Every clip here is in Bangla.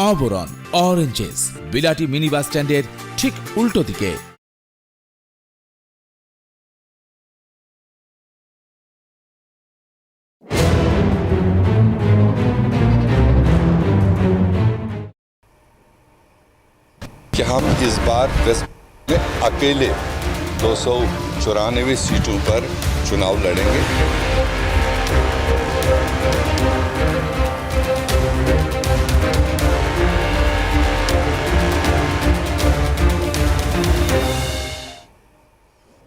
আবরণ অরেঞ্জেস বিলাটি মিনি বাস স্ট্যান্ডের ঠিক উল্টো দিকে कि हम इस बार वेस्ट में अकेले दो सौ चौरानवे सीटों पर चुनाव लड़ेंगे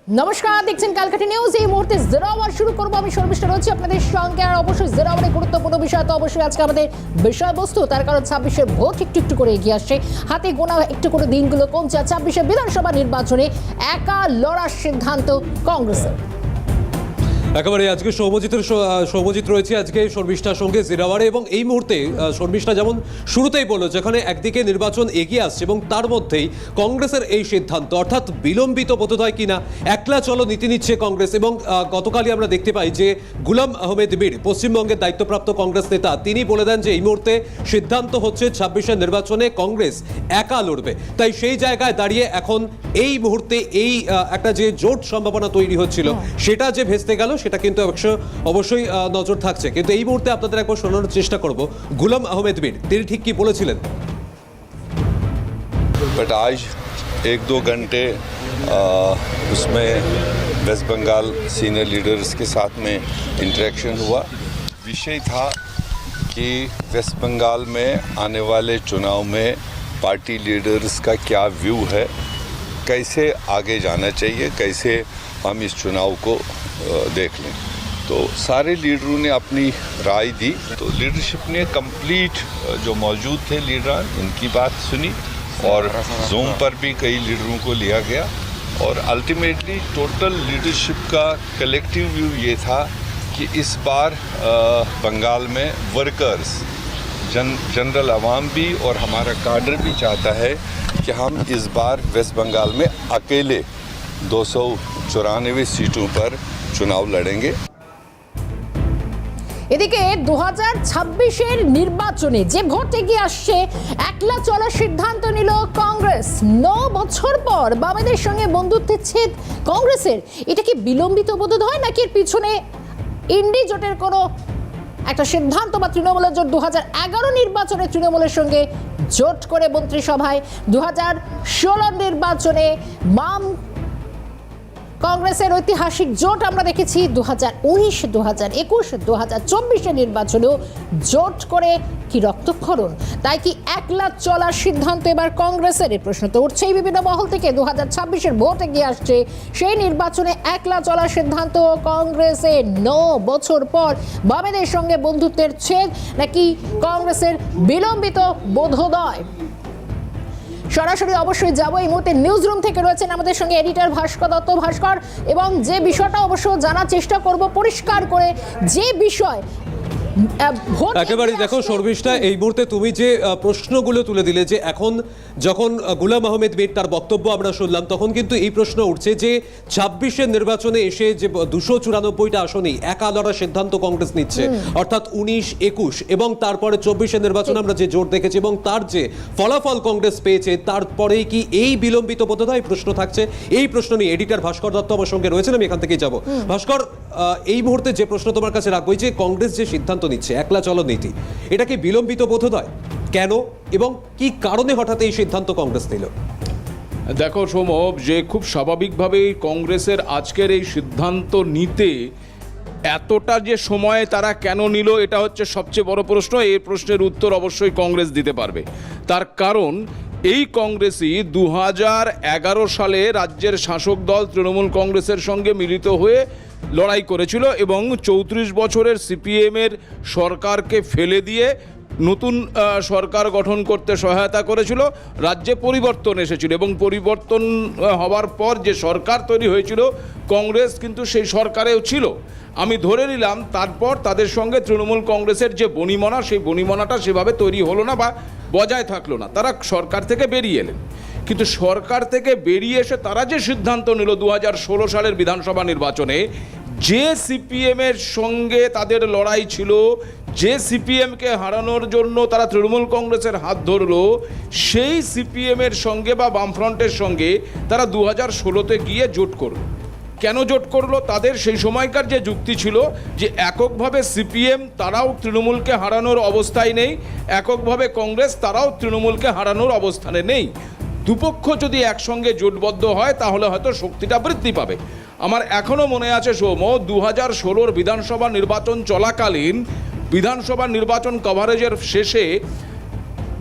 নমস্কার, দেখছেন কালকাটি নিউজ। এই মুহূর্তে জেরো আওয়ার শুরু করব আমি, শর্মিষ্ঠা রয়েছি আপনাদের সঙ্গে। আর অবশ্যই জেরো গুরুত্বপূর্ণ বিষয় তো অবশ্যই আজকে আমাদের বিষয়বস্তু, তার কারণ ছাব্বিশের ভোট একটু একটু করে এগিয়ে আসছে। হাতে গোনা একটু করে দিনগুলো কমছে, আর ছাব্বিশের বিধানসভা নির্বাচনে একা লড়ার সিদ্ধান্ত কংগ্রেসের। একেবারে আজকে সৌমজিতের স- আহ, রয়েছে আজকে শর্মিষ্ঠার সঙ্গে জিরাওয়ারে এবং এই মুহূর্তে শর্মিষ্ঠা যেমন শুরুতেই বলল যেখানে একদিকে নির্বাচন এগিয়ে আসছে এবং তার মধ্যেই কংগ্রেসের এই সিদ্ধান্ত অর্থাৎ বিলম্বিত বোধ বোধোদয় কিনা একলা চলো নীতি নিচ্ছে কংগ্রেস এবং গতকালই আমরা দেখতে পাই যে গুলাম আহমেদ বীর পশ্চিমবঙ্গের দায়িত্বপ্রাপ্ত কংগ্রেস নেতা তিনি বলে দেন যে এই মুহূর্তে সিদ্ধান্ত হচ্ছে ছাব্বিশের নির্বাচনে কংগ্রেস একা লড়বে। তাই সেই জায়গায় দাঁড়িয়ে এখন এই মুহূর্তে এই একটা যে জোট সম্ভাবনা তৈরি হচ্ছিল সেটা যে ভেস্তে গেল সেটা কিন্তু অবশ্য অবশ্যই আহ, নজর থাকছে কিন্তু এই মুহূর্তে আপনাদের একবার শোনানোর চেষ্টা করব গুলাম আহমেদ বীর তিনি ঠিক কি বলেছিলেন बट आज एक दो घंटे आ, उसमें वेस्ट बंगाल सीनियर लीडर्स के साथ में इंटरेक्शन हुआ विषय था कि वेस्ट बंगाल में आने वाले चुनाव में पार्टी लीडर्स का क्या व्यू है कैसे आगे जाना चाहिए कैसे हम इस चुनाव को देख लें। तो सारे लीडरों ने अपनी राय दी। तो लीडरशिप ने कंप्लीट जो मौजूद थे लीडरान इनकी बात सुनी और जूम पर भी कई लीडरों को लिया गया। और अल्टीमेटली टोटल लीडरशिप का कलेक्टिव व्यू ये था कि इस बार बंगाल में वर्कर्स जन जनरल आवाम भी और हमारा काडर भी चाहता है कि हम इस बार वेस्ट बंगाल में अकेले दो सौ चौरानवे सीटों पर चुनाव लड़ेंगे এদিকে দু হাজার ছাব্বিশের নির্বাচনে যে ভোট এগিয়ে আসছে একলা চলার সিদ্ধান্ত নিল কংগ্রেস ন বছর পর বামেদের সঙ্গে বন্ধুত্বের ছেদ কংগ্রেসের এটা কি বিলম্বিত বোধ হয় নাকি এর পিছনে ইন্ডি জোটের কোনো একটা সিদ্ধান্ত বা তৃণমূলের জোট দু হাজার এগারো নির্বাচনে তৃণমূলের সঙ্গে জোট করে মন্ত্রিসভায় দু হাজার ষোলো নির্বাচনে বাম কংগ্রেসের ঐতিহাসিক জোট আমরা দেখেছি দু হাজার উনিশ দু হাজার একুশ দু হাজার চব্বিশে নির্বাচনেও জোট করে কি রক্তক্ষরণ? তাই কি একলা চলার সিদ্ধান্ত এবার কংগ্রেসের? এই প্রশ্ন তো উঠছেই বিভিন্ন মহল থেকে। দু হাজার ছাব্বিশের ভোট এগিয়ে আসছে। সেই নির্বাচনে একলা চলার সিদ্ধান্ত কংগ্রেসের ন বছর পর বামেদের সঙ্গে বন্ধুত্বের ছেদ। নাকি কংগ্রেসের বিলম্বিত বোধোদয়? সরাসরি অবশ্যই যাব। এই মুহূর্তে নিউজ রুম থেকে রয়েছেন আমাদের সঙ্গে এডিটর ভাস্কর দত্ত ভাস্কর এবং যে বিষয়টা অবশ্য জানার চেষ্টা করব, পরিষ্কার করে যে বিষয় আহ, ভোট একেবারে দেখো শর্মিষ্ঠা এই মুহূর্তে তুমি যে প্রশ্নগুলো তুলে দিলে যে এখন যখন গুলাম আহমেদ তার বক্তব্য আমরা শুনলাম তখন কিন্তু এই প্রশ্ন উঠছে যে ছাব্বিশের নির্বাচনে এসে যে দুশো চুরানব্বইটা আসনেই একা লড়ার সিদ্ধান্ত কংগ্রেস নিচ্ছে। অর্থাৎ উনিশ একুশ এবং তারপরে চব্বিশের নির্বাচনে আমরা যে জোট দেখেছি এবং তার যে ফলাফল কংগ্রেস পেয়েছে তারপরেই কি এই বিলম্বিত প্রশ্ন থাকছে? এই প্রশ্ন নিয়ে এডিটর ভাস্কর দত্ত আমার সঙ্গে রয়েছেন আমি এখান থেকেই যাব। ভাস্কর এই মুহূর্তে যে প্রশ্ন তোমার কাছে রাখব যে কংগ্রেস যে সিদ্ধান্ত নিচ্ছে, একলা চলো নীতি। এটা কি বিলম্বিত বোধোদয় কেন এবং কি কারণে হঠাৎ এই সিদ্ধান্ত কংগ্রেস নিল? দেখো সোমব যে খুব স্বাভাবিকভাবেই কংগ্রেসের আজকের এই সিদ্ধান্ত নিতে এতটা যে সময়ে তারা কেন নিল, এটা হচ্ছে সবচেয়ে বড় প্রশ্ন। এই প্রশ্নের উত্তর অবশ্যই কংগ্রেস দিতে পারবে। তার কারণ এই কংগ্রেসই দু সালে রাজ্যের শাসক দল তৃণমূল কংগ্রেসের সঙ্গে মিলিত হয়ে লড়াই করেছিল এবং চৌত্রিশ বছরের সিপিএমের সরকারকে ফেলে দিয়ে নতুন সরকার গঠন করতে সহায়তা করেছিল, রাজ্যে পরিবর্তন এসেছিল এবং পরিবর্তন হওয়ার পর যে সরকার তৈরি হয়েছিল, কংগ্রেস কিন্তু সেই সরকারেও ছিল। আমি ধরে নিলাম, তারপর তাদের সঙ্গে তৃণমূল কংগ্রেসের যে বনিমনা সেই বনিমনাটা সেভাবে তৈরি হলো না বা বজায় থাকল না। তারা সরকার থেকে বেরিয়ে এলেন। কিন্তু সরকার থেকে বেরিয়ে এসে তারা যে সিদ্ধান্ত নিল দু হাজার ষোলো সালের বিধানসভা নির্বাচনে যে সিপিএমের সঙ্গে তাদের লড়াই ছিল। যে সিপিএমকে হারানোর জন্য তারা তৃণমূল কংগ্রেসের হাত ধরলো। সেই সিপিএমের সঙ্গে বা বামফ্রন্টের সঙ্গে তারা দু হাজার ষোলোতে গিয়ে জোট করল। কেন জোট করল? তাদের সেই সময়কার যে যুক্তি ছিল যে এককভাবে সিপিএম তারাও তৃণমূলকে হারানোর অবস্থায় নেই, এককভাবে কংগ্রেস তারাও তৃণমূলকে হারানোর অবস্থানে নেই। দুপক্ষ যদি একসঙ্গে জোটবদ্ধ হয়, তাহলে হয়তো শক্তিটা বৃদ্ধি পাবে। আমার এখনও মনে আছে সৌম দু হাজার ষোলোর বিধানসভা নির্বাচন চলাকালীন, বিধানসভা নির্বাচন কভারেজের শেষে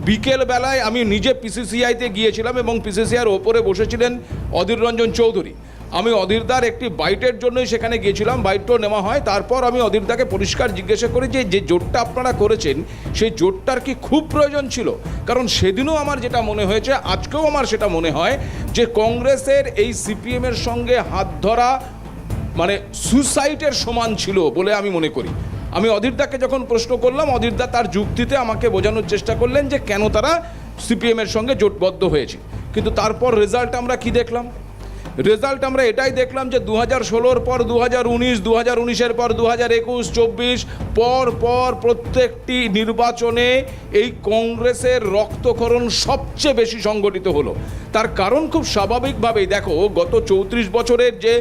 বিকেলবেলায় আমি নিজে পিসিসিআইতে গিয়েছিলাম এবং পিসিসিআইয়ের ওপরে বসেছিলেন অধীর রঞ্জন চৌধুরী। আমি অধীরদার একটি বাইটের জন্যই সেখানে গিয়েছিলাম, বাইটও নেওয়া হয়। তারপর আমি অধীরদাকে পরিষ্কার জিজ্ঞাসা করি যে যে জোটটা আপনারা করেছেন, সেই জোটটার কি খুব প্রয়োজন ছিল? কারণ সেদিনও আমার যেটা মনে হয়েছে, আজকেও আমার সেটা মনে হয় যে, কংগ্রেসের এই সিপিএমের সঙ্গে হাত ধরা মানে সুসাইটের সমান ছিল বলে আমি মনে করি। আমি অধীরদাকে যখন প্রশ্ন করলাম, অধীরদা তার যুক্তিতে আমাকে বোঝানোর চেষ্টা করলেন যে, কেন তারা সিপিএমের সঙ্গে জোটবদ্ধ হয়েছে। কিন্তু তারপর রেজাল্ট আমরা কি দেখলাম? রেজাল্ট আমরা এটাই দেখলাম যে দু হাজার ষোলোর পর দু হাজার উনিশ দু হাজার উনিশের পর দু হাজার একুশ, চব্বিশ, পর পর প্রত্যেকটি নির্বাচনে এই কংগ্রেসের রক্তক্ষরণ সবচেয়ে বেশি সংগঠিত হলো। তার কারণ খুব স্বাভাবিকভাবেই, দেখো, গত চৌত্রিশ বছরের যে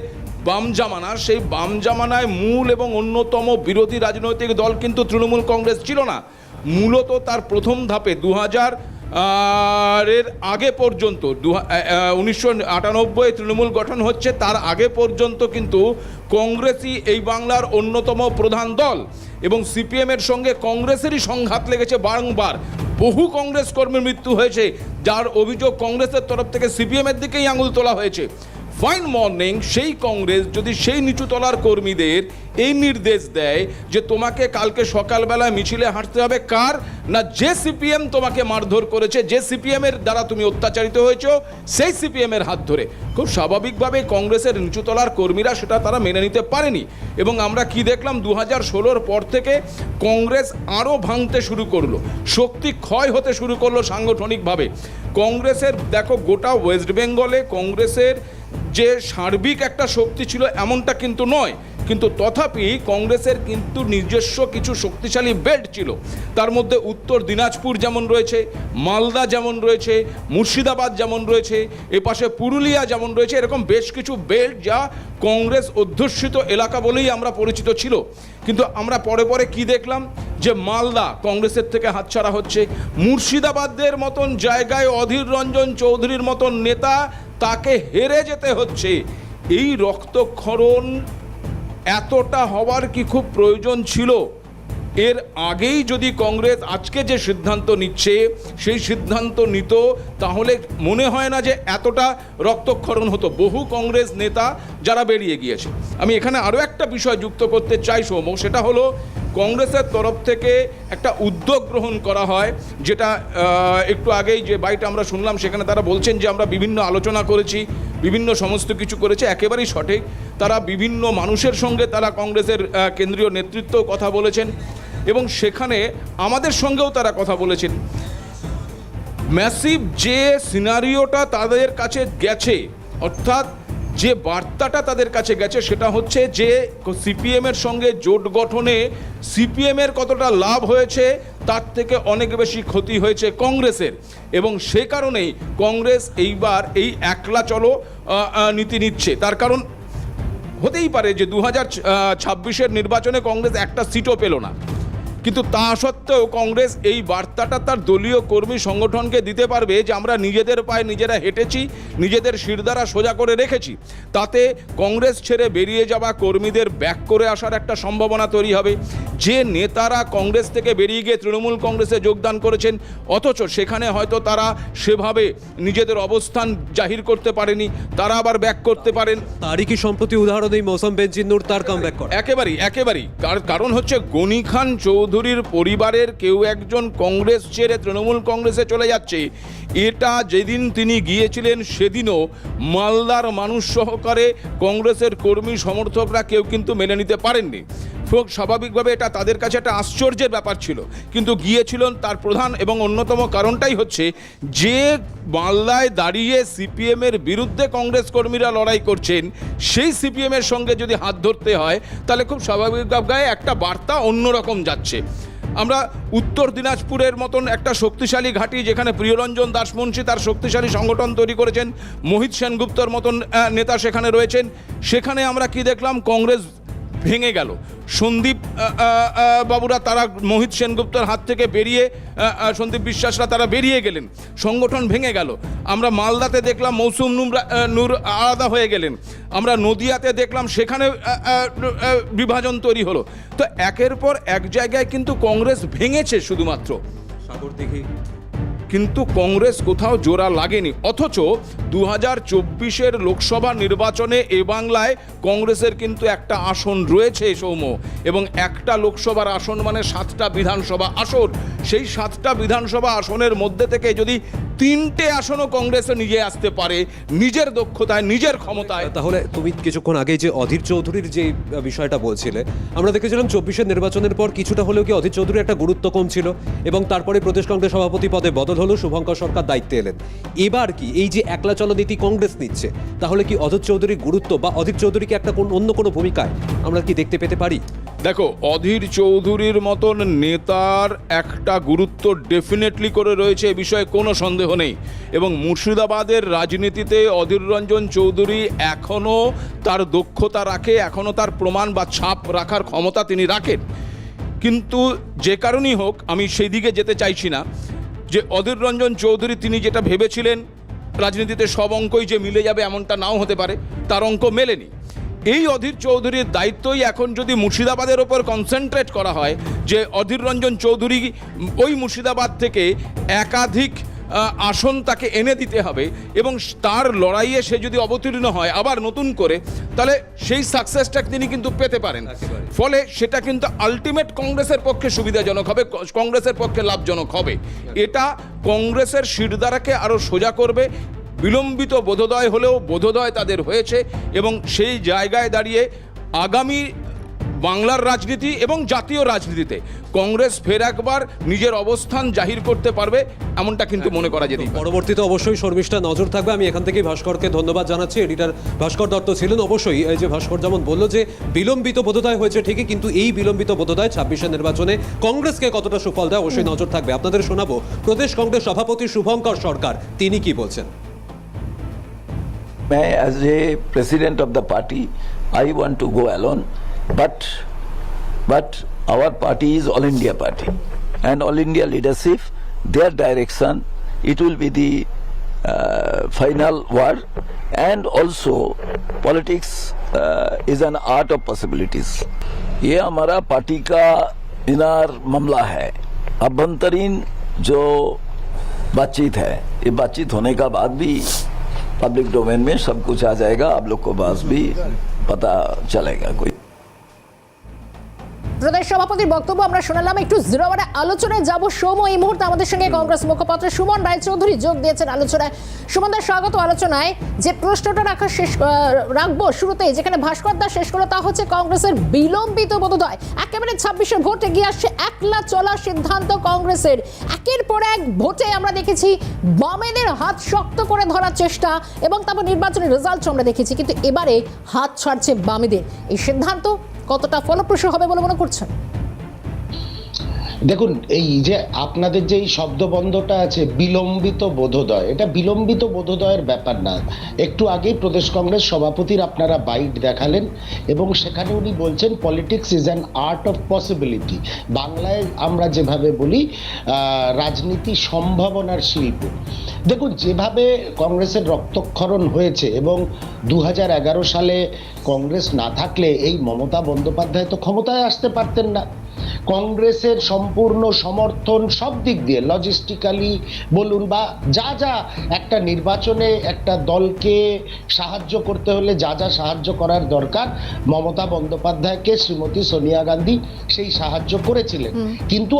বাম জামানা, সেই বাম জামানায় মূল এবং অন্যতম বিরোধী রাজনৈতিক দল কিন্তু তৃণমূল কংগ্রেস ছিল না। মূলত তার প্রথম ধাপে দু হাজার এর আগে পর্যন্ত দু উনিশশো আটানব্বই তৃণমূল গঠন হচ্ছে, তার আগে পর্যন্ত কিন্তু কংগ্রেসই এই বাংলার অন্যতম প্রধান দল এবং সিপিএমের সঙ্গে কংগ্রেসেরই সংঘাত লেগেছে বারংবার। বহু কংগ্রেস কর্মীর মৃত্যু হয়েছে, যার অভিযোগ কংগ্রেসের তরফ থেকে সিপিএমের দিকেই আঙুল তোলা হয়েছে। ফাইন মর্নিং সেই কংগ্রেস যদি সেই নিচু তলার কর্মীদের এই নির্দেশ দেয় যে তোমাকে কালকে সকালবেলায় মিছিলে হাঁটতে হবে, কার? না যে সিপিএম তোমাকে মারধর করেছে যে সিপিএমের দ্বারা তুমি অত্যাচারিত হয়েছো, সেই সিপিএমের হাত ধরে। খুব স্বাভাবিকভাবে কংগ্রেসের নিচুতলার কর্মীরা সেটা তারা মেনে নিতে পারেনি। এবং আমরা কি দেখলাম দু হাজার ষোলোর পর থেকে কংগ্রেস আরও ভাঙতে শুরু করল, শক্তি ক্ষয় হতে শুরু করল সাংগঠনিকভাবে। কংগ্রেসের, দেখো গোটা ওয়েস্ট বেঙ্গলে কংগ্রেসের যে সার্বিক একটা শক্তি ছিল এমনটা কিন্তু নয়, কিন্তু তথাপি কংগ্রেসের কিন্তু নিজস্ব কিছু শক্তিশালী বেল্ট ছিল। তার মধ্যে উত্তর দিনাজপুর যেমন রয়েছে, মালদা যেমন রয়েছে, মুর্শিদাবাদ যেমন রয়েছে, এপাশে পুরুলিয়া যেমন রয়েছে, এরকম বেশ কিছু বেল্ট যা কংগ্রেস অধ্যুষিত এলাকা বলেই আমরা পরিচিত ছিল। কিন্তু আমরা পরে পরে কি দেখলাম? যে মালদা কংগ্রেসের থেকে হাতছাড়া হচ্ছে। মুর্শিদাবাদের মতন জায়গায় অধীর রঞ্জন চৌধুরীর মতন নেতা তাকে হেরে যেতে হচ্ছে। এই রক্তক্ষরণ এতটা হওয়ার কি খুব প্রয়োজন ছিল? এর আগেই যদি কংগ্রেস আজকে যে সিদ্ধান্ত নিচ্ছে, সেই সিদ্ধান্ত নিত, তাহলে মনে হয় না যে এতটা রক্তক্ষরণ হতো। বহু কংগ্রেস নেতা যারা বেরিয়ে গিয়েছে। আমি এখানে আরও একটা বিষয় যুক্ত করতে চাই সৌম সেটা হলো কংগ্রেসের তরফ থেকে একটা উদ্যোগ গ্রহণ করা হয়, যেটা একটু আগেই যে বাইটা আমরা শুনলাম, সেখানে তারা বলছেন যে আমরা বিভিন্ন আলোচনা করেছি, বিভিন্ন সমস্ত কিছু করেছে, একেবারেই সঠিক। তারা বিভিন্ন মানুষের সঙ্গে তারা কংগ্রেসের কেন্দ্রীয় নেতৃত্ব কথা বলেছেন এবং সেখানে আমাদের সঙ্গেও তারা কথা বলেছেন। ম্যাসিভ যে সিনারিওটা তাদের কাছে গেছে, অর্থাৎ যে বার্তাটা তাদের কাছে গেছে সেটা হচ্ছে যে সিপিএমের সঙ্গে জোট গঠনে সিপিএমের কতটা লাভ হয়েছে, তার থেকে অনেক বেশি ক্ষতি হয়েছে কংগ্রেসের। এবং সে কারণেই কংগ্রেস এইবার এই একলা চলো নীতি নিচ্ছে। তার কারণ হতেই পারে যে দু হাজার নির্বাচনে কংগ্রেস একটা সিটও পেল না। কিন্তু তা সত্ত্বেও কংগ্রেস এই বার্তাটা তার দলীয় কর্মী সংগঠনকে দিতে পারবে যে আমরা নিজেদের পায়ে নিজেরা হেঁটেছি নিজেদের শিরদারা সোজা করে রেখেছি। তাতে কংগ্রেস ছেড়ে বেরিয়ে যাওয়া কর্মীদের ব্যাক করে আসার একটা সম্ভাবনা তৈরি হবে। যে নেতারা কংগ্রেস থেকে বেরিয়ে গিয়ে তৃণমূল কংগ্রেসে যোগদান করেছেন অথচ সেখানে হয়তো তারা সেভাবে নিজেদের অবস্থান জাহির করতে পারেনি তারা আবার ব্যাক করতে পারেন। তারই কি সম্প্রতি উদাহরণ এই মৌসুম বেঞ্জিনুর তার কামব্যাক করে? একেবারেই একেবারেই। কার- কারণ হচ্ছে গনি খান চৌধুরীর পরিবারের কেউ একজন কংগ্রেস ছেড়ে তৃণমূল কংগ্রেসে চলে যাচ্ছে। এটা যেদিন তিনি গিয়েছিলেন, সেদিনও মালদার মানুষ সহকারে কংগ্রেসের কর্মী সমর্থকরা কেউ কিন্তু মেনে নিতে পারেননি। খুব স্বাভাবিকভাবে এটা তাদের কাছে একটা আশ্চর্যের ব্যাপার ছিল। কিন্তু গিয়েছিলেন তার প্রধান এবং অন্যতম কারণটাই হচ্ছে যে মালদায় দাঁড়িয়ে সিপিএমের বিরুদ্ধে কংগ্রেস কর্মীরা লড়াই করছেন, সেই সিপিএমের সঙ্গে যদি হাত ধরতে হয়, তাহলে খুব স্বাভাবিকভাবে একটা বার্তা অন্যরকম যাচ্ছে। আমরা উত্তর দিনাজপুরের মতন একটা শক্তিশালী ঘাঁটি যেখানে প্রিয়রঞ্জন দাসমুন্সী তার শক্তিশালী সংগঠন তৈরি করেছেন, মোহিত সেনগুপ্তর মতন নেতা সেখানে রয়েছেন। সেখানে আমরা কি দেখলাম? কংগ্রেস ভেঙে গেল। সন্দীপ বাবুরা, তারা মোহিত সেনগুপ্তর হাত থেকে বেরিয়ে সন্দীপ বিশ্বাসরা তারা বেরিয়ে গেলেন। সংগঠন ভেঙে গেল। আমরা মালদাতে দেখলাম মৌসুম নূর আলাদা হয়ে গেলেন। আমরা নদিয়াতে দেখলাম সেখানে বিভাজন তৈরি হলো। তো একের পর এক জায়গায় কিন্তু কংগ্রেস ভেঙেছে শুধুমাত্র। সাগর দিঘি। কিন্তু কংগ্রেস কোথাও জোড়া লাগেনি। অথচ দু হাজার চব্বিশের লোকসভা নির্বাচনে এ বাংলায় কংগ্রেসের কিন্তু একটা আসন রয়েছে সৌম এবং একটা লোকসভার আসন মানে সাতটা বিধানসভা আসন সেই সাতটা বিধানসভা আসনের মধ্যে থেকে যদি তিনটে আসনও কংগ্রেসে নিয়ে আসতে পারে নিজের দক্ষতায় নিজের ক্ষমতায়। তাহলে তুমি কিছুক্ষণ আগে যে অধীর চৌধুরীর যে বিষয়টা বলছিলে আমরা দেখেছিলাম চব্বিশের নির্বাচনের পর কিছুটা হলেও কি অধীর চৌধুরীর একটা গুরুত্ব কম ছিল এবং তারপরে প্রদেশ কংগ্রেস সভাপতি পদে বদল হলো শুভঙ্কর সরকার দায়িত্বে এলেন। এবার কি এই যে একলা চলনীতি কংগ্রেস নিচ্ছে তাহলে কি অধীর চৌধুরীর গুরুত্ব বা অধীর চৌধুরীকে একটা কোন অন্য কোনো ভূমিকায় আমরা কি দেখতে পেতে পারি? দেখো অধীর চৌধুরীর মতন নেতার একটা গুরুত্ব ডেফিনেটলি করে রয়েছে এ বিষয়ে কোনো সন্দেহ নেই। এবং মুর্শিদাবাদের রাজনীতিতে অধীর রঞ্জন চৌধুরী এখনও তার দক্ষতা রাখে, এখনও তার প্রমাণ বা ছাপ রাখার ক্ষমতা তিনি রাখেন। কিন্তু যে কারণেই হোক, আমি সেই দিকে যেতে চাইছি না। যে অধীর রঞ্জন চৌধুরী তিনি যেটা ভেবেছিলেন, রাজনীতিতে সব অঙ্কই যে মিলে যাবে এমনটা নাও হতে পারে, তার অঙ্ক মেলেনি। এই অধীর চৌধুরীর দায়িত্বই এখন যদি মুর্শিদাবাদের ওপর কনসেন্ট্রেট করা হয়, যে অধীর রঞ্জন চৌধুরী ওই মুর্শিদাবাদ থেকে একাধিক আসন তাকে এনে দিতে হবে এবং তার লড়াইয়ে সে যদি অবতীর্ণ হয় আবার নতুন করে তাহলে সেই সাকসেসটা তিনি কিন্তু পেতে পারেন। ফলে সেটা কিন্তু আলটিমেট কংগ্রেসের পক্ষে সুবিধাজনক হবে কংগ্রেসের পক্ষে লাভজনক হবে। এটা কংগ্রেসের শিরদারাকে আরও সোজা করবে বিলম্বিত বোধোদয় হলেও বোধোদয় তাদের হয়েছে এবং সেই জায়গায় দাঁড়িয়ে আগামী বাংলার রাজনীতি এবং জাতীয় রাজনীতিতে কংগ্রেস ফের একবার নিজের অবস্থান জাহির করতে পারবে এমনটা কিন্তু মনে করা যেতেই পারে পরবর্তীতে অবশ্যই শর্মিষ্ঠা নজর থাকবে আমি এখান থেকেই ভাস্করকে ধন্যবাদ জানাচ্ছি এডিটর ভাস্কর দত্ত ছিলেন অবশ্যই এই যে ভাস্কর যেমন বললো যে বিলম্বিত বোধোদয় হয়েছে ঠিকই কিন্তু এই বিলম্বিত বোধোদয় ছাব্বিশের নির্বাচনে কংগ্রেসকে কতটা সুফল দেয় অবশ্যই নজর থাকবে আপনাদের শোনাবো প্রদেশ কংগ্রেস সভাপতি শুভঙ্কর সরকার তিনি কি বলছেন मैं as a president of the party I want to go alone but but our party is all india party and all india leadership their direction it will be the uh, final word and also politics uh, is an art of possibilities ये हमारा पार्टी का इनार मामला है अभ्यंतरीण जो बातचीत है ये बातचीत होने का बाद भी पब्लिक डोमेन में सब कुछ आ जाएगा आप लोग को पास भी पता चलेगा कोई প্রদেশ সভাপতির বক্তব্য আমরা শোনালাম। একটু জিরো আওয়ারে আলোচনায় যাব। সোম এই মুহূর্তে আমাদের সঙ্গে কংগ্রেস মুখপাত্র সুমন রায়চৌধুরী যোগ দিয়েছেন আলোচনায়। সুমন দাস স্বাগত আলোচনায়। যে প্রশ্নটা রাখা শেষ রাখব শুরুতেই, যেখানে ভাস্কর দাস শেষ করল তা হচ্ছে কংগ্রেসের বিলম্বিত বোধোদয়। একেবারে ছাব্বিশের ভোট এগিয়ে আসছে, একলা চলা সিদ্ধান্ত কংগ্রেসের। একের পর এক ভোটে আমরা দেখেছি বামেদের হাত শক্ত করে ধরার চেষ্টা এবং তারপর নির্বাচনের রেজাল্ট আমরা দেখেছি। কিন্তু এবারে হাত ছাড়ছে বামেদের। এই সিদ্ধান্ত কতটা ফলপ্রসূ হবে বলে মনে করছেন? দেখুন, এই যে আপনাদের যে এই শব্দবন্ধটা আছে, বিলম্বিত বোধোদয়, এটা বিলম্বিত বোধোদয়ের ব্যাপার না। একটু আগেই প্রদেশ কংগ্রেস সভাপতির আপনারা বাইট দেখালেন এবং সেখানে উনি বলছেন politics is an art of possibility বাংলায় আমরা যেভাবে বলি রাজনীতি সম্ভাবনার শিল্প। দেখুন, যেভাবে কংগ্রেসের রক্তক্ষরণ হয়েছে এবং দু হাজার এগারো সালে কংগ্রেস না থাকলে এই মমতা বন্দ্যোপাধ্যায় তো ক্ষমতায় আসতে পারতেন না। কংগ্রেসের সম্পূর্ণ সমর্থন সব দিক দিয়ে লজিস্টিক্যালি বলুন বা যা যা একটা নির্বাচনে একটা দলকে সাহায্য করতে হলে যা যা সাহায্য করার দরকার মমতা বন্দ্যোপাধ্যায়কে শ্রীমতী সোনিয়া গান্ধী সেই সাহায্য করেছিলেন। কিন্তু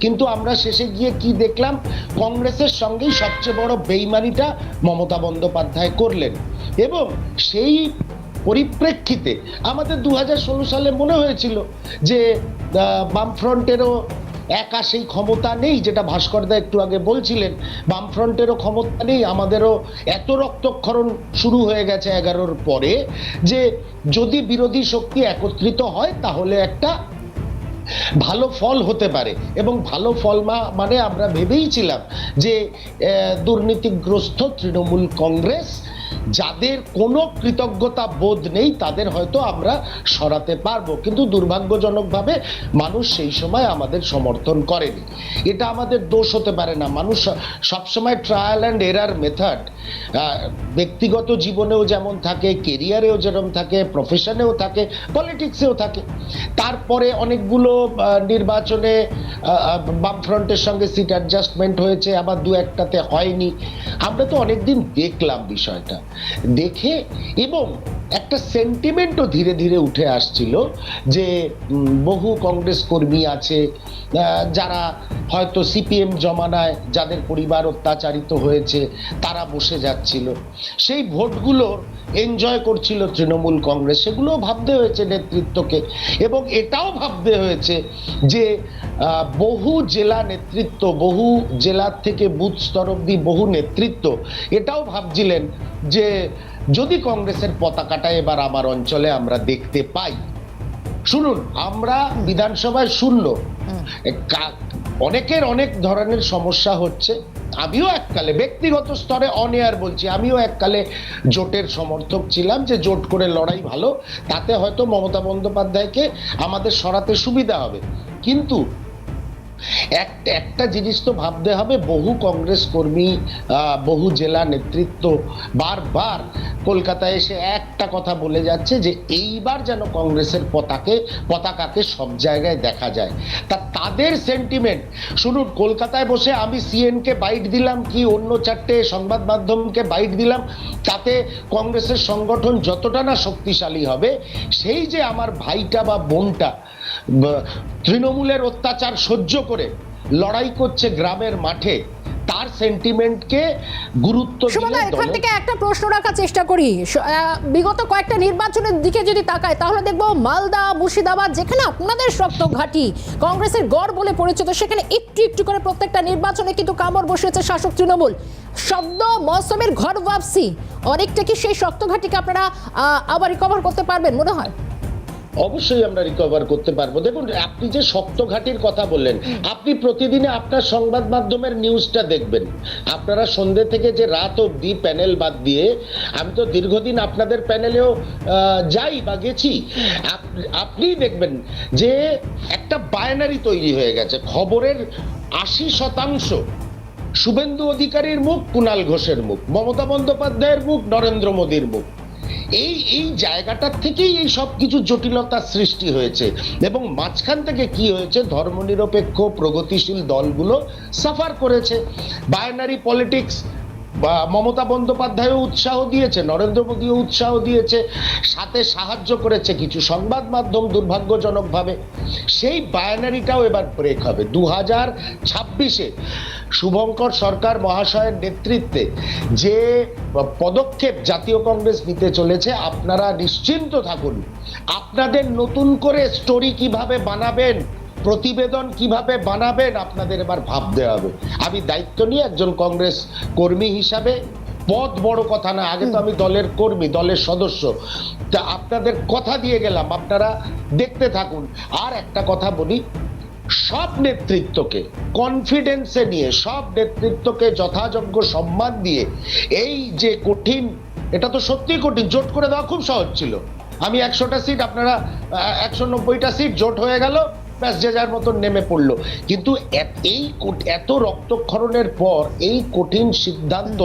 কিন্তু আমরা শেষে গিয়ে কি দেখলাম? কংগ্রেসের সঙ্গেই সবচেয়ে বড় বেইমানিটা মমতা বন্দ্যোপাধ্যায় করলেন। এবং সেই পরিপ্রেক্ষিতে আমাদের দু হাজার ষোলো সালে মনে হয়েছিল যে বামফ্রন্টেরও একা সেই ক্ষমতা নেই, যেটা ভাস্করদা একটু আগে বলছিলেন। বামফ্রন্টেরও ক্ষমতা নেই, আমাদেরও এত রক্তক্ষরণ শুরু হয়ে গেছে এগারোর পরে যে, যদি বিরোধী শক্তি একত্রিত হয়, তাহলে একটা ভালো ফল হতে পারে। এবং ভালো ফল মানে আমরা ভেবেইছিলাম যে দুর্নীতিগ্রস্ত তৃণমূল কংগ্রেস যাদের কোনো কৃতজ্ঞতা বোধ নেই, তাদের হয়তো আমরা সরাতে পারব। কিন্তু দুর্ভাগ্যজনকভাবে মানুষ সেই সময় আমাদের সমর্থন করেনি। এটা আমাদের দোষ হতে পারে না। মানুষ সবসময় ট্রায়াল অ্যান্ড এরার মেথড ব্যক্তিগত জীবনেও যেমন থাকে কেরিয়ারেও যেরকম থাকে প্রফেশনেও থাকে পলিটিক্সেও থাকে। তারপরে অনেকগুলো নির্বাচনে বামফ্রন্টের সঙ্গে সিট অ্যাডজাস্টমেন্ট হয়েছে, আবার দু একটাতে হয়নি। আমরা তো অনেকদিন দেখলাম বিষয়টা। দেখে এবং একটা সেন্টিমেন্টও ধীরে ধীরে উঠে আসছিল যে বহু কংগ্রেস কর্মী আছে যারা হয়তো সিপিএম জমানায় যাদের পরিবার অত্যাচারিত হয়েছে, তারা বসে যাচ্ছিল। সেই ভোটগুলো এনজয় করছিল তৃণমূল কংগ্রেস, সেগুলোও ভাবতে হয়েছে নেতৃত্বকে। এবং এটাও ভাবতে হয়েছে যে বহু জেলা নেতৃত্ব, বহু জেলার থেকে বুথ স্তর অব্দি বহু নেতৃত্ব এটাও ভাবছিলেন যে যদি কংগ্রেসের পতাকাটা এবার আমার অঞ্চলে আমরা দেখতে পাই শুনুন আমরা বিধানসভায় শূন্য। অনেকের অনেক ধরনের সমস্যা হচ্ছে। আমিও এককালে ব্যক্তিগত স্তরে অনেয়ার বলছি আমিও এককালে জোটের সমর্থক ছিলাম যে জোট করে লড়াই ভালো তাতে হয়তো মমতা বন্দ্যোপাধ্যায়কে আমাদের সরাতে সুবিধা হবে। কিন্তু এক- একটা জিনিস তো ভাবতে হবে, বহু কংগ্রেস কর্মী বহু জেলা নেতৃত্ব বারবার কলকাতায় এসে একটা কথা বলে যাচ্ছে যে এইবার যেন কংগ্রেসের পতাকে, পতাকাকে সব জায়গায় দেখা যায়। তা তাদের সেন্টিমেন্ট শুনুন, কলকাতায় বসে আমি সিএনকে বাইট দিলাম কি অন্য চারটে সংবাদ মাধ্যমকে বাইট দিলাম, তাতে কংগ্রেসের সংগঠন যতটা না শক্তিশালী হবে, সেই যে আমার ভাইটা বা বোনটা তৃণমূলের অত্যাচার সহ্য করে লড়াই করছে গ্রামের মাঠে। তার সেন্টিমেন্টকে গুরুত্ব সুমনা দিলে এখান থেকে একটা প্রশ্ন রাখার চেষ্টা করি। বিগত কয়েকটা নির্বাচনের দিকে যদি তাকায় তাহলে দেখব মালদা মুর্শিদাবাদ যেখানে আপনাদের শক্ত ঘাঁটি কংগ্রেসের গড় বলে পরিচিত সেখানে একটু একটু করে প্রত্যেকটা নির্বাচনে কিন্তু কামড় বসেছে শাসক তৃণমূল। শব্দ মৌসুমের ঘর ভাবছি অনেকটা কি সেই শক্ত ঘাটিকে আপনারা আবার রিকভার করতে পারবেন মনে হয়? অবশ্যই আমরা রিকভার করতে পারব। দেখুন, আপনি যে শক্ত ঘাটির কথা বললেন, আপনি প্রতিদিনে আপনার সংবাদ মাধ্যমের নিউজটা দেখবেন। আপনারা সন্ধ্যে থেকে যে রাত অবধি প্যানেল বাদ দিয়ে, আমি তো দীর্ঘদিন আপনাদের প্যানেলেও যাই বা গেছি, আপ- আপনিই দেখবেন যে একটা বায়নারি তৈরি হয়ে গেছে। খবরের আশি শতাংশ শুভেন্দু অধিকারীর মুখ কুণাল ঘোষের মুখ, মমতা বন্দ্যোপাধ্যায়ের মুখ, নরেন্দ্র মোদীর মুখ। এই এই জায়গাটার থেকেই এই সব কিছু জটিলতার সৃষ্টি হয়েছে। এবং মাঝখান থেকে কি হয়েছে, ধর্মনিরপেক্ষ, প্রগতিশীল দলগুলো সাফার করেছে। বায়নারি পলিটিক্স বা মমতা বন্দ্যোপাধ্যায়ও উৎসাহ দিয়েছে, নরেন্দ্র মোদীও উৎসাহ দিয়েছে, সাথে সাহায্য করেছে কিছু সংবাদ মাধ্যম দুর্ভাগ্যজনকভাবে। সেই বায়নারিটাও এবার ব্রেক হবে। দু হাজার ছাব্বিশে শুভঙ্কর সরকার মহাশয়ের নেতৃত্বে যে পদক্ষেপ জাতীয় কংগ্রেস নিতে চলেছে, আপনারা নিশ্চিন্ত থাকুন। আপনাদের নতুন করে স্টোরি কীভাবে বানাবেন প্রতিবেদন কীভাবে বানাবেন আপনাদের এবার ভাবতে হবে। আমি দায়িত্ব নিয়ে একজন কংগ্রেস কর্মী হিসাবে পদ বড় কথা না আগে তো আমি দলের কর্মী দলের সদস্য। তা আপনাদের কথা দিয়ে গেলাম আপনারা দেখতে থাকুন। আর একটা কথা বলি সব নেতৃত্বকে কনফিডেন্সে নিয়ে সব নেতৃত্বকে যথাযোগ্য সম্মান দিয়ে এই যে কঠিন এটা তো সত্যি কঠিন জোট করে দেওয়া খুব সহজ ছিল। আমি একশোটা সিট আপনারা একশো নব্বইটা সিট জোট হয়ে গেল ব্যাস যে যার মতন নেমে পড়ল। কিন্তু এত- এই এত রক্তক্ষরণের পর এই কঠিন সিদ্ধান্ত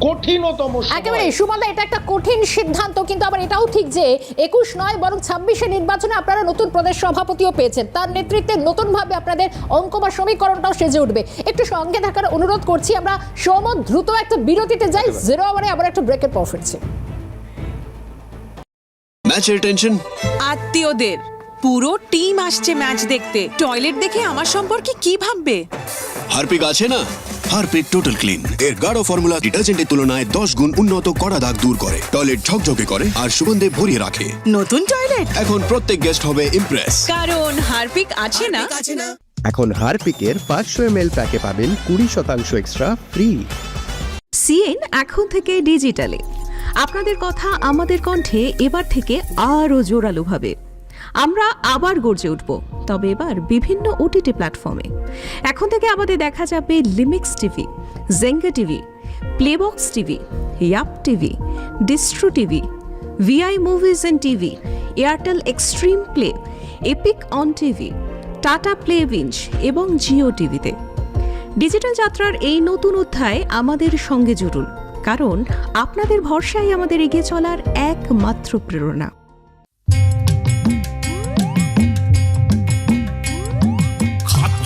কঠিনতম একেবারে সুমন্দা এটা একটা কঠিন সিদ্ধান্ত কিন্তু আবার এটাও ঠিক যে একুশ নয় বরং ছাব্বিশে নির্বাচনে আপনারা নতুন প্রদেশ সভাপতিও পেয়েছেন। তার নেতৃত্বে নতুনভাবে আপনাদের অঙ্ক বা সমীকরণটাও সেজে উঠবে। একটু সঙ্গে থাকার অনুরোধ করছি আমরা সম দ্রুত একটা বিরতিতে যাই জিরো আওয়ারে আবার একটা ব্রেকের পর ফিরছি। ম্যাচের টেনশন আত্মীয়দের পুরো টিম আসছে ম্যাচ দেখতে। টয়লেট দেখে আমার সম্পর্কে কি ভাববে? হারপিক আছে না? Harpic total clean. এর গাঢ় ফর্মুলা ডিটারজেন্টের তুলনায় দশ গুণ উন্নত কড়া দাগ দূর করে। টয়লেট ঝকঝকে করে আর সুগন্ধে ভরিয়ে রাখে। নতুন টয়লেট? এখন প্রত্যেক গেস্ট হবে ইমপ্রেস কারণ হারপিক আছে না? এখন হারপিকের পাঁচশো এম এল প্যাকে পাবেন কুড়ি শতাংশ এক্সট্রা ফ্রি সিএন এখন থেকে ডিজিটালে। আপনাদের কথা আমাদের কণ্ঠে এবার থেকে আরও জোরালোভাবে। আমরা আবার গর্জে উঠব। তবে এবার বিভিন্ন ওটিটি প্ল্যাটফর্মে। এখন থেকে আমাদের দেখা যাবে Limix TV Jenga TV Playbox TV Yap TV Distro TV Vi movies and TV Airtel Xstream play Epic on TV Tata play binge এবং জিও টিভিতে ডিজিটাল যাত্রার এই নতুন অধ্যায় আমাদের সঙ্গে জুড়ুন, কারণ আপনাদের ভরসাই আমাদের এগিয়ে চলার একমাত্র প্রেরণা।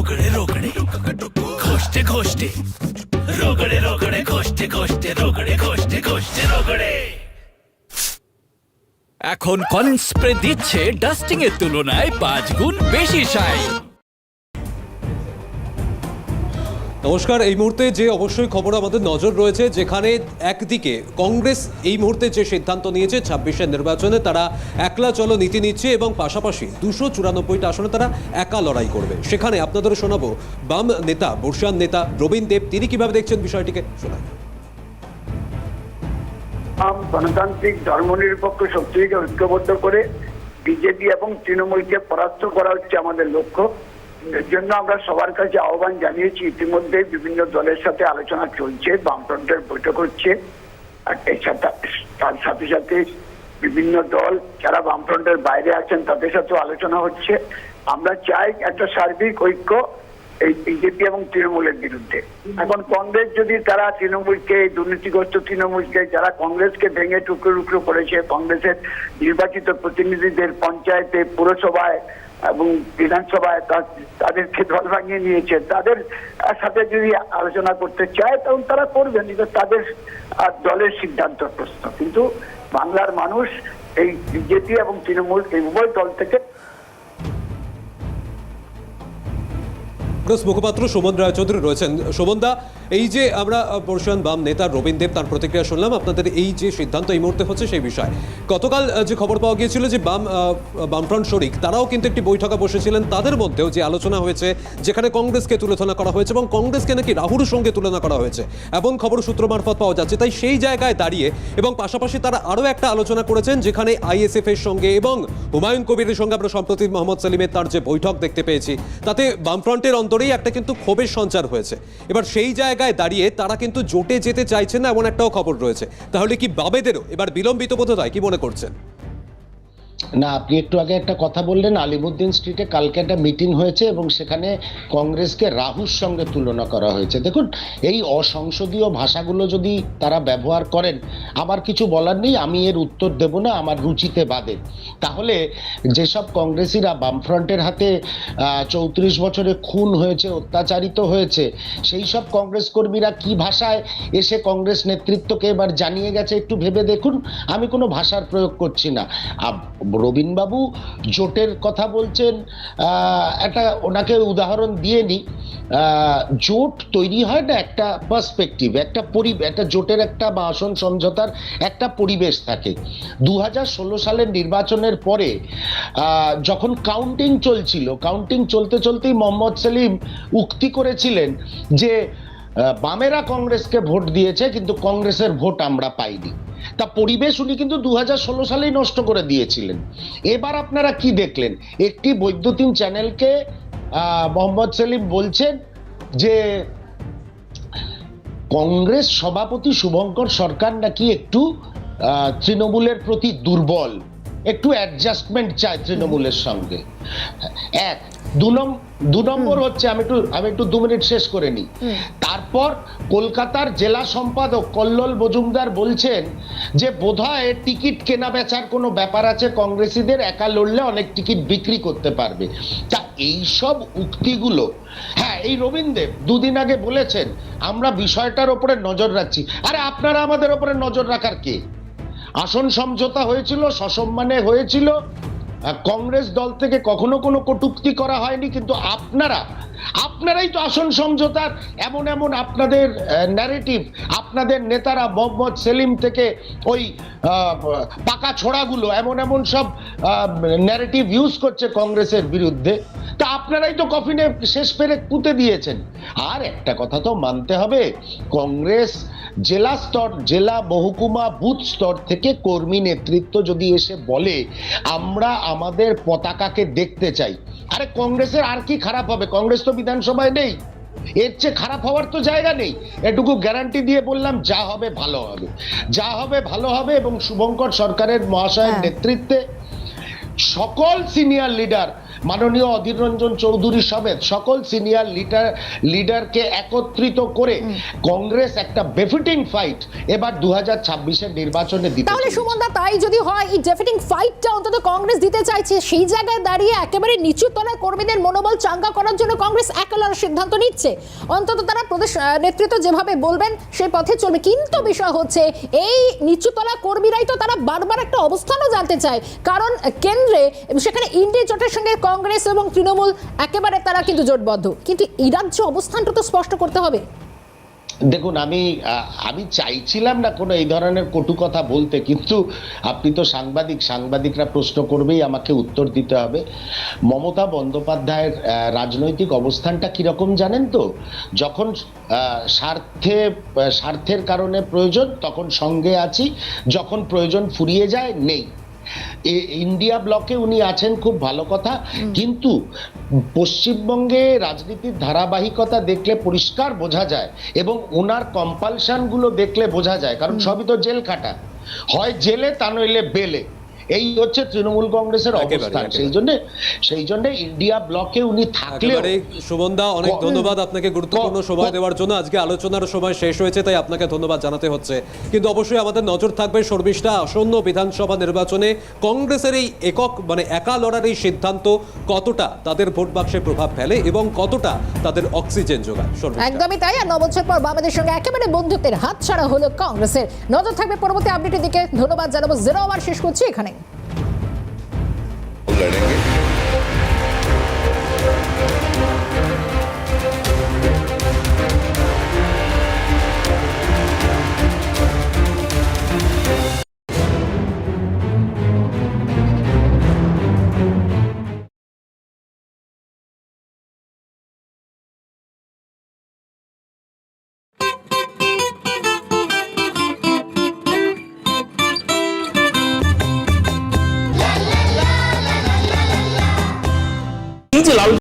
রোগড়ে রোগড়ে। ঘষতে ঘষতে। রোগড়ে রোগড়ে, ঘষতে ঘষতে, রোগড়ে, ঘষতে ঘষতে, রোগড়ে। এখন কলিন স্প্রে দিচ্ছে ডাস্টিং এর তুলনায় পাঁচ গুণ বেশি সাই নমস্কার, এই মুহূর্তে যে অবশ্যই খবর আমাদের নজর রয়েছে, যেখানে একদিকে কংগ্রেস এই মুহূর্তে যে সিদ্ধান্ত নিয়েছে ছাব্বিশের নির্বাচনে তারা একলা চলো নীতি নিচ্ছে এবং পাশাপাশি দুশো চুরানব্বইটা আসনে তারা একা লড়াই করবে। সেখানে আপনাদের শোনাবো, বাম নেতা বর্ষিয়ান নেতা রবীন দেব, তিনি কীভাবে দেখছেন বিষয়টিকে? শোনান গণতান্ত্রিক ধর্মনিরপেক্ষ শক্তিকে ঐক্যবদ্ধ করে, বিজেপি এবং তৃণমূলকে পরাস্ত করা হচ্ছে আমাদের লক্ষ্য। এর জন্য আমরা সবার কাছে আহ্বান জানিয়েছি, ইতিমধ্যে বিভিন্ন দলের সাথে আলোচনা চলছে, বামফ্রন্টের বৈঠক হচ্ছে, আর তার সাথে সাথে বিভিন্ন দল যারা বামফ্রন্টের বাইরে আছেন তাদের সাথেও আলোচনা হচ্ছে। আমরা চাই একটা সার্বিক ঐক্য এই বিজেপি এবং তৃণমূলের বিরুদ্ধে। এখন কংগ্রেস যদি তারা তৃণমূলকে, দুর্নীতিগ্রস্ত তৃণমূলকে, যারা কংগ্রেসকে ভেঙে টুকরো টুকরো করেছে, কংগ্রেসের নির্বাচিত প্রতিনিধিদের পঞ্চায়েতে, পুরসভায় এবং বিধানসভায় তাদেরকে দল ভাঙিয়ে নিয়েছে। তাদের সাথে যদি আলোচনা করতে চায়, তখন তারা করবেন এটা তাদের দলের সিদ্ধান্ত প্রশ্ন। কিন্তু বাংলার মানুষ এই বিজেপি এবং তৃণমূল এই উভয় দল থেকে কংগ্রেস মুখপাত্র শোভন রায়চৌধুরী রয়েছেন। শোভনদা এই যে আমরা বর্ষিয়ান বাম নেতা রবীন দেব তার প্রতিক্রিয়া শুনলাম, আপনাদের এই যে সিদ্ধান্ত এই মুহূর্তে হচ্ছে সেই বিষয়ে। গতকাল যে খবর পাওয়া গিয়েছিল যে বাম বামফ্রন্ট শরিক, তারাও কিন্তু একটি বৈঠকে বসেছিলেন। তাদের মধ্যেও যে আলোচনা হয়েছে, যেখানে কংগ্রেসকে তুলনা করা হয়েছে এবং কংগ্রেসকে নাকি রাহুর সঙ্গে তুলনা করা হয়েছে, এমন খবর সূত্র মারফত পাওয়া যাচ্ছে। তাই সেই জায়গায় দাঁড়িয়ে এবং পাশাপাশি তারা আরও একটা আলোচনা করেছেন, যেখানে আইএসএফ এর সঙ্গে এবং হুমায়ুন কবিরের সঙ্গে আমরা সম্প্রতি মোহাম্মদ সেলিমের তার যে বৈঠক দেখতে পেয়েছি, তাতে বামফ্রন্টের অন্তরেই একটা কিন্তু ক্ষোভের সঞ্চার হয়েছে। এবার সেই জায়গায় দাঁড়িয়ে তারা কিন্তু জোটে যেতে চাইছে না এমন একটাও খবর রয়েছে। তাহলে কি বাবেদেরও এবার বিলম্বিত বোধ হয় কি মনে করছেন? না, আপনি একটু আগে একটা কথা বললেন, আলিমুদ্দিন স্ট্রিটে কালকে একটা মিটিং হয়েছে এবং সেখানে কংগ্রেসকে রাহুর সঙ্গে তুলনা করা হয়েছে। দেখুন, এই অসংসদীয় ভাষাগুলো যদি তারা ব্যবহার করেন, আমার কিছু বলার নেই, আমি এর উত্তর দেব না, আমার রুচিতে বাদে। তাহলে যেসব কংগ্রেসিরা বামফ্রন্টের হাতে চৌত্রিশ বছরে খুন হয়েছে, অত্যাচারিত হয়েছে, সেই সব কংগ্রেস কর্মীরা কি ভাষায় এসে কংগ্রেস নেতৃত্বকে এবার জানিয়ে গেছে, একটু ভেবে দেখুন। আমি কোনো ভাষার প্রয়োগ করছি না। রবীনবাবু জোটের কথা বলছেন একটা ওনাকে উদাহরণ দিয়ে নি জোট তৈরি হয় না, একটা পার্সপেক্টিভ একটা পরি, একটা জোটের একটা বা আসন সমঝোতার একটা পরিবেশ থাকে। দু হাজার ষোলো সালের নির্বাচনের পরে যখন কাউন্টিং চলছিল কাউন্টিং চলতে চলতেই মোহাম্মদ সেলিম উক্তি করেছিলেন যে বামেরা কংগ্রেসকে ভোট দিয়েছে, কিন্তু কংগ্রেসের ভোট আমরা পাইনি। তা পরিবেশ উনি কিন্তু দু ষোলো সালেই নষ্ট করে দিয়েছিলেন। এবার আপনারা কি দেখলেন? একটি বৈদ্যুতিন চ্যানেলকে মোহাম্মদ সেলিম বলছেন যে, কংগ্রেস সভাপতি শুভঙ্কর সরকার নাকি একটু তৃণমূলের প্রতি দুর্বল, একটু অ্যাডজাস্টমেন্ট চায় তৃণমূলের সঙ্গে। এক দু নম- দু নম্বর হচ্ছে আমি একটু আমি একটু দু মিনিট শেষ করে নিই। তারপর কলকাতার জেলা সম্পাদক কল্লোল মজুমদার বলছেন যে বোধহয় টিকিট কেনা বেচার কোনো ব্যাপার আছে কংগ্রেসীদের একা লড়লে অনেক টিকিট বিক্রি করতে পারবে। তা এই সব উক্তিগুলো হ্যাঁ এই রবীন্দ্র দুদিন আগে বলেছেন আমরা বিষয়টার ওপরে নজর রাখছি। আরে আপনারা আমাদের ওপরে নজর রাখার কে? আসন সমঝোতা হয়েছিল সসম্মানে হয়েছিল কংগ্রেস দল থেকে কখনো কোনো কটূক্তি করা হয়নি, কিন্তু আপনারা, আপনারাই তো আসন সমঝোতার এমন এমন আপনাদের ন্যারেটিভ আপনাদের নেতারা মোহাম্মদ সেলিম থেকে ওই পাকা ছোড়াগুলো এমন এমন সব ন্যারেটিভ ইউজ করছে কংগ্রেসের বিরুদ্ধে। তা আপনারাই তো কফিনে শেষ পেরে পুঁতে দিয়েছেন। আর একটা কথা তো মানতে হবে, কংগ্রেস জেলা স্তর, জেলা মহকুমা বুথ স্তর থেকে কর্মী নেতৃত্ব যদি এসে বলে, আমরা আমাদের পতাকাকে দেখতে চাই। আরে কংগ্রেসের আর কি খারাপ হবে? কংগ্রেস তো বিধানসভায় নেই। এর চেয়ে খারাপ হওয়ার তো জায়গা নেই। এটুকু গ্যারান্টি দিয়ে বললাম যা হবে ভালো হবে। যা হবে ভালো হবে এবং শুভঙ্কর সরকারের মহাশয়ের হ্যাঁ। নেতৃত্বে সকল সিনিয়র লিডার মাননীয় অধীর রঞ্জন চৌধুরী সমেত সকল সিনিয়র লিডার লিডারকে একত্রিত করে কংগ্রেস একটা বেফিটিং ফাইট এবার দু হাজার ছাব্বিশের নির্বাচনে দিতে তাহলে। সুমনদা তাই যদি হয় এই ডেফিটিং ফাইটটা অন্তত কংগ্রেস দিতে চাইছে সেই জায়গায় দাঁড়িয়ে একেবারে নিচু তলার কর্মীদের মনোবল চাঙ্গা করার জন্য কংগ্রেস একলার সিদ্ধান্ত নিচ্ছে। অন্তত তারা প্রদেশ নেতৃত্ব যেভাবে বলবেন সেই পথে চলবে। কিন্তু বিষয় হচ্ছে এই নিচুতলা কর্মীরাই তো তারা বারবার একটা অবস্থানও জানতে চায়। কারণ কেন্দ্রে সেখানে ইন্ডিয়া জোটের সঙ্গে কংগ্রেস এবং তৃণমূল একেবারে তারা কিন্তু জোটবদ্ধ। কিন্তু এই রাজ্য অবস্থানটা তো স্পষ্ট করতে হবে। দেখুন, আমি আমি চাইছিলাম না কোনো এই ধরনের কটু কথা বলতে, কিন্তু আপনি তো সাংবাদিক, সাংবাদিকরা প্রশ্ন করবেই, আমাকে উত্তর দিতে হবে। মমতা বন্দ্যোপাধ্যায়ের রাজনৈতিক অবস্থানটা কীরকম জানেন তো? যখন স্বার্থে স্বার্থের কারণে প্রয়োজন, তখন সঙ্গে আছি। যখন প্রয়োজন ফুরিয়ে যায়, নেই। ইন্ডিয়া ব্লকে উনি আছেন খুব ভালো কথা। কিন্তু পশ্চিমবঙ্গে রাজনীতির ধারাবাহিকতা দেখলে পরিষ্কার বোঝা যায় এবং ওনার কম্পালশনগুলো দেখলে বোঝা যায় কারণ সবই তো জেল খাটা। হয় জেলে তা নইলে বেলে। এই হচ্ছে তৃণমূল কংগ্রেসের অবস্থান সেই জন্য সেই জন্য ইন্ডিয়া ব্লকে উনি একেবারে সুমনদা অনেক ধন্যবাদ আপনাকে গুরুত্বপূর্ণ সময় দেওয়ার জন্য। আজকে আলোচনার সময় শেষ হয়েছে তাই আপনাকে ধন্যবাদ জানাতে হচ্ছে। কিন্তু অবশ্যই আমাদের নজর থাকবে শর্মিষ্ঠা আসন্ন বিধানসভা নির্বাচনে। কংগ্রেসের এই একক মানে একা লড়ার এই সিদ্ধান্ত কতটা তাদের ভোট বাক্সে প্রভাব ফেলে এবং কতটা তাদের অক্সিজেন যোগায়? শর্মিষ্ঠা। একদমই তাই আর নবছর পর বাবাদের সঙ্গে একেবারে বন্ধুত্বের হাত ছাড়া হলো কংগ্রেসের। নজর থাকবে পরবর্তী আপডেটের দিকে। ধন্যবাদ জানাব জিরো আওয়ার শেষ করছি এখানে लड़ेंगे